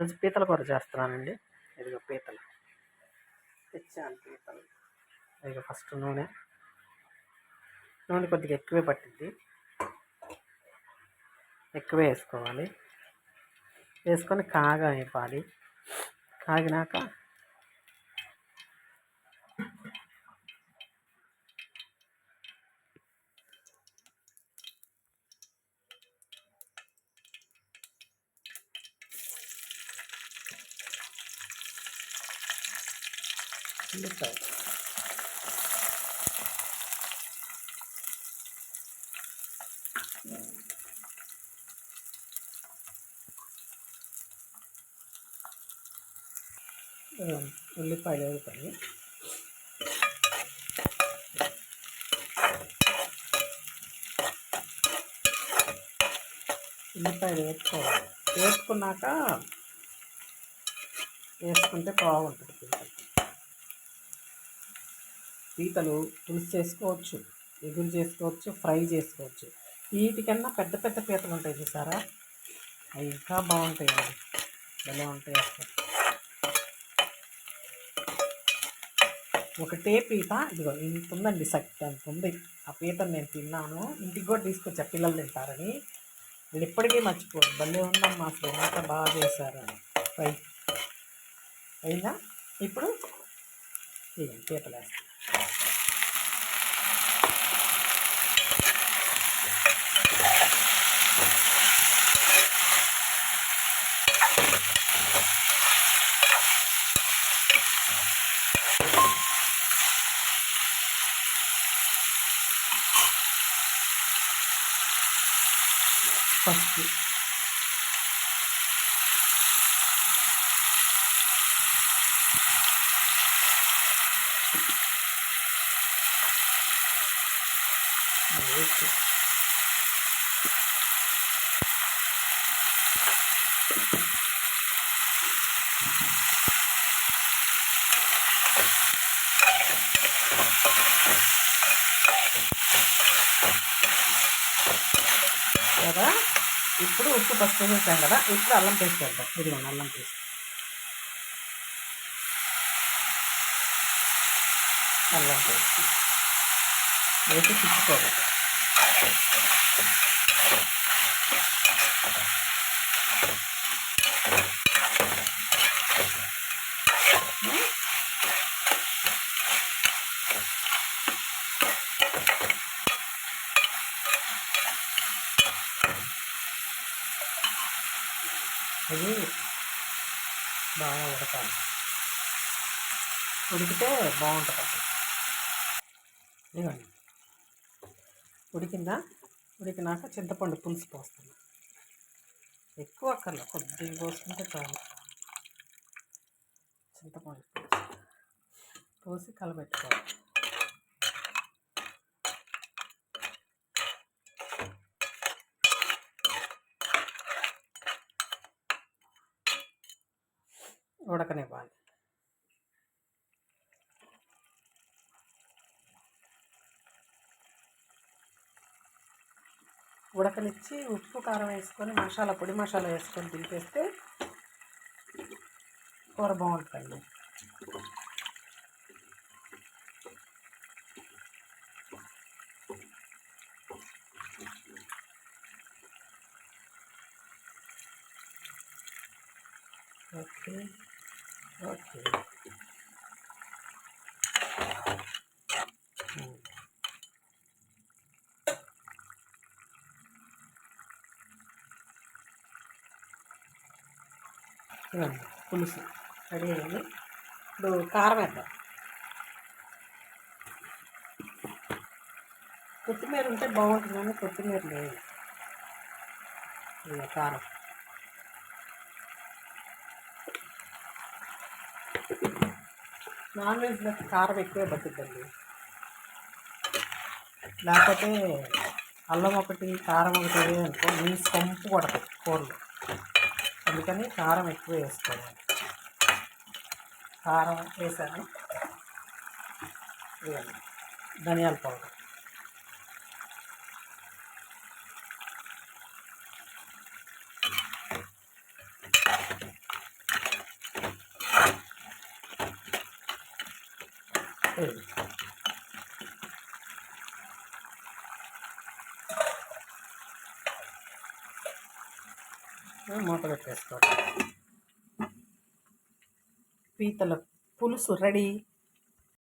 మంచి పీతల కూర చేస్తున్నానండి. ఇదిగో పీతలు. తెచ్చాను పీతలు. ఇదిగో ఫస్ట్ నూనె. నూనె కొద్దిగా ఎక్కువే పట్టింది ఎక్కువే వేసుకోవాలి. వేసుకొని కాగా ఇవ్వాలి కాగినాక ఉల్లిపాయ ఉల్లిపాయలు వేగుతాయి. ఉల్లిపాయలు వేసుకోవాలి. వేసుకున్నాక వేసుకుంటే బాగుంటుంది పీతలు పులుసు చేసుకోవచ్చు ఎగురు చేసుకోవచ్చు ఫ్రై చేసుకోవచ్చు. వీటికన్నా పెద్ద పెద్ద పీతలు ఉంటాయి చూసారా? అవి ఇంకా బాగుంటాయి అండి. భలే ఉంటాయి అసలు. ఒకటే పీత ఇదిగో ఇంత ఉందండి సక్తి అంత ఉంది. ఆ పీతను నేను తిన్నాను. ఇంటికి కూడా తీసుకొచ్చా పిల్లలు తింటారని. నేను ఇప్పటికీ మర్చిపోదు భలే ఉందమ్మా అసలు ఎంత బాగా చేశారు. అని ఫ్రై. అయినా ఇప్పుడు పీతలు వేస్తాను పసుపు ఓకే కదా? ఇప్పుడు ఉప్పు పసుపు వేసాం కదా? ఇప్పుడు అల్లం పేస్ట్ వేద్దాం. ఇదిగోండి అల్లం పేస్ట్. అల్లం పేస్ట్. వేసి తిప్పుకోవాలి ఇది బాగా ఉడకాలి ఉడికితే బాగుంటుంది అసలు ఇదిగోండి ఉడికిందా? ఉడికినాక చింతపండు పులుసు పోస్తాను ఎక్కువ అక్కర్లే కొద్దిగా పోసుకుంటే చాలు. చింతపండు పులుసు. పోసి కలబెట్టుకోవాలి. ఉడకనివ్వాలి. ఉడకనిచ్చి ఉప్పు కారం వేసుకొని మసాలా పొడి మసాలా వేసుకొని దింపేస్తే కూర బాగుంటుందండి ఓకే ఓకే ఇవ్వండి పులుసు రెడీ అయింది ఇప్పుడు కారం వేద్దాం. కొత్తిమీర ఉంటే బాగుంటుంది కానీ కొత్తిమీర లేదు. కారం. నాన్ వెజ్లో కారం ఎక్కువే పట్టుద్దండి. లేకపోతే అల్లం ఒకటి కారం ఒకటి అనుకో నీ సొంపు కొడతాయి కూరలు అందుకని కారం ఎక్కువ వేసుకోవాలి. కారం వేసాను. ధనియాల పౌడర్. Thank మూత పెట్టేసుకోవాలి పీతల పులుసు రెడీ.